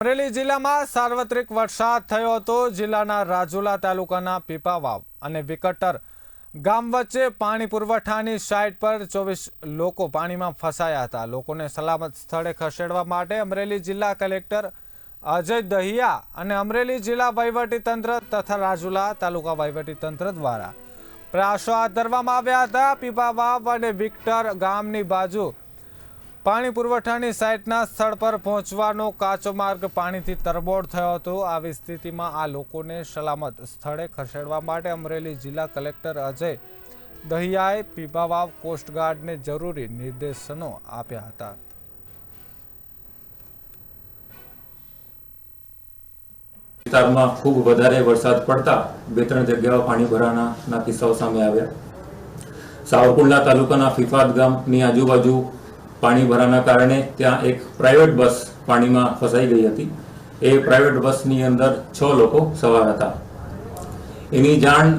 અમરેલી જિલ્લામાં સાર્વત્રિક વરસાદ થયો હતો. જિલ્લાના રાજુલા તાલુકાના પીપાવાવ અને વિકટર ગામ વચ્ચે પાણી પુરવઠાની સાઇટ પર ચોવીસ લોકો પાણીમાં ફસાયા હતા. લોકોને સલામત સ્થળે ખસેડવા માટે અમરેલી જિલ્લા કલેક્ટર અજય દહિયા અને અમરેલી જિલ્લા વહીવટીતંત્ર તથા રાજુલા તાલુકા વહીવટીતંત્ર દ્વારા પ્રયાસો હાથ ધરવામાં આવ્યા હતા. પીપાવાવ અને વિક્ટર ગામની બાજુ પાણી પુરવઠાની સાઇટના સ્થળ પર પહોંચવાનો કાચો માર્ગ પાણીથી તરબોળ થયો હતો. આવી સ્થિતિમાં આ લોકોને સલામત સ્થળે ખસેડવા માટે અમરેલી જિલ્લા કલેક્ટર અજય દહિયાએ પીપાવાવ કોસ્ટગાર્ડને જરૂરી નિર્દેશનો આપ્યા હતા. વિસ્તારમાં ખૂબ વધારે વરસાદ પડતા બે ત્રણ જગ્યાઓ પાણી ભરાવાના કિસ્સાઓ સામે આવ્યા. સાવરકુંડલા તાલુકાના ફિફાદ ગામની આજુબાજુ પાણી ભરાના કારણે ત્યાં એક પ્રાઇવેટ બસ પાણીમાં ફસાઈ ગઈ હતી. એ પ્રાઇવેટ બસની અંદર છ લોકો સવાર હતા. એની જાણ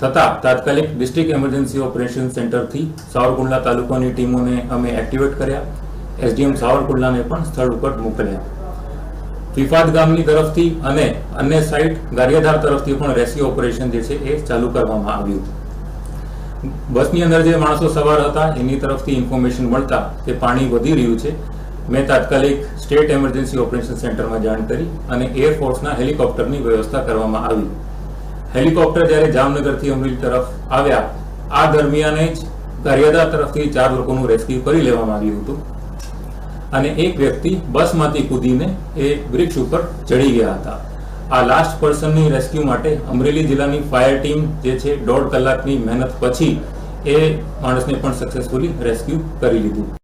થતાં તાત્કાલિક ડિસ્ટ્રિક્ટ એમર્જન્સી ઓપરેશન સેન્ટરથી સાવરકુંડલા તાલુકાની ટીમોને અમે એક્ટિવેટ કર્યા. એસડીએમ સાવરકુંડલાને પણ સ્થળ ઉપર મોકલ્યા. ફિફાદ ગામની તરફથી અને અન્ય સાઇટ ગારિયાધાર તરફથી પણ રેસ્ક્યુ ઓપરેશન જે છે એ ચાલુ કરવામાં આવ્યું બસની અંદર જે માણસો સવાર હતા, એની તરફથી ઇન્ફોર્મેશન મળતા કે પાણી વધી રહ્યું છે. મેં તાત્કાલિક સ્ટેટ એમરજન્સી ઓપરેશન સેન્ટરમાં જાણ કરી અને એરફોર્સના હેલિકોપ્ટરની વ્યવસ્થા કરવામાં આવી. હેલિકોપ્ટર જ્યારે જામનગરથી અમરેલી તરફ આવ્યા, આ દરમિયાન જ ગરિયાદા તરફથી ચાર લોકોનું રેસ્ક્યુ કરી લેવામાં આવ્યું હતું. અને એક વ્યક્તિ બસમાંથી કૂદીને એ વૃક્ષ ઉપર ચડી ગયા હતા. આ લાસ્ટ પર્સનની રેસ્ક્યુ માટે અમરેલી જિલ્લાની ફાયર ટીમ જે છે દોઢ કલાકની મહેનત પછી એ માણસને પણ સક્સેસફુલી રેસ્ક્યુ કરી લીધું.